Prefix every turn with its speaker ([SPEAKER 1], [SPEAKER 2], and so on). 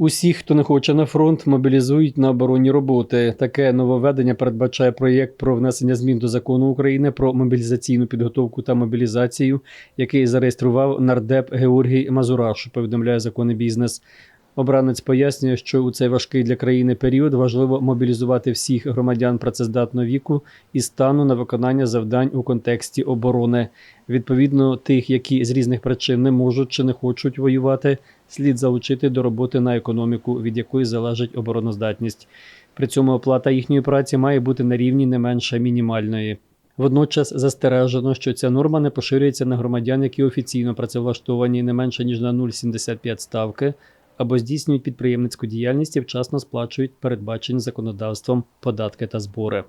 [SPEAKER 1] Усіх, хто не хоче на фронт, мобілізують на оборонні роботи. Таке нововведення передбачає проєкт про внесення змін до закону України про мобілізаційну підготовку та мобілізацію, який зареєстрував нардеп Георгій Мазураш. Повідомляє закони бізнес. Обранець пояснює, що у цей важкий для країни період важливо мобілізувати всіх громадян працездатного віку і стану на виконання завдань у контексті оборони. Відповідно, тих, які з різних причин не можуть чи не хочуть воювати, слід залучити до роботи на економіку, від якої залежить обороноздатність. При цьому оплата їхньої праці має бути на рівні не менше мінімальної. Водночас застережено, що ця норма не поширюється на громадян, які офіційно працевлаштовані не менше ніж на 0,75 ставки або здійснюють підприємницьку діяльність і вчасно сплачують передбачені законодавством податки та збори.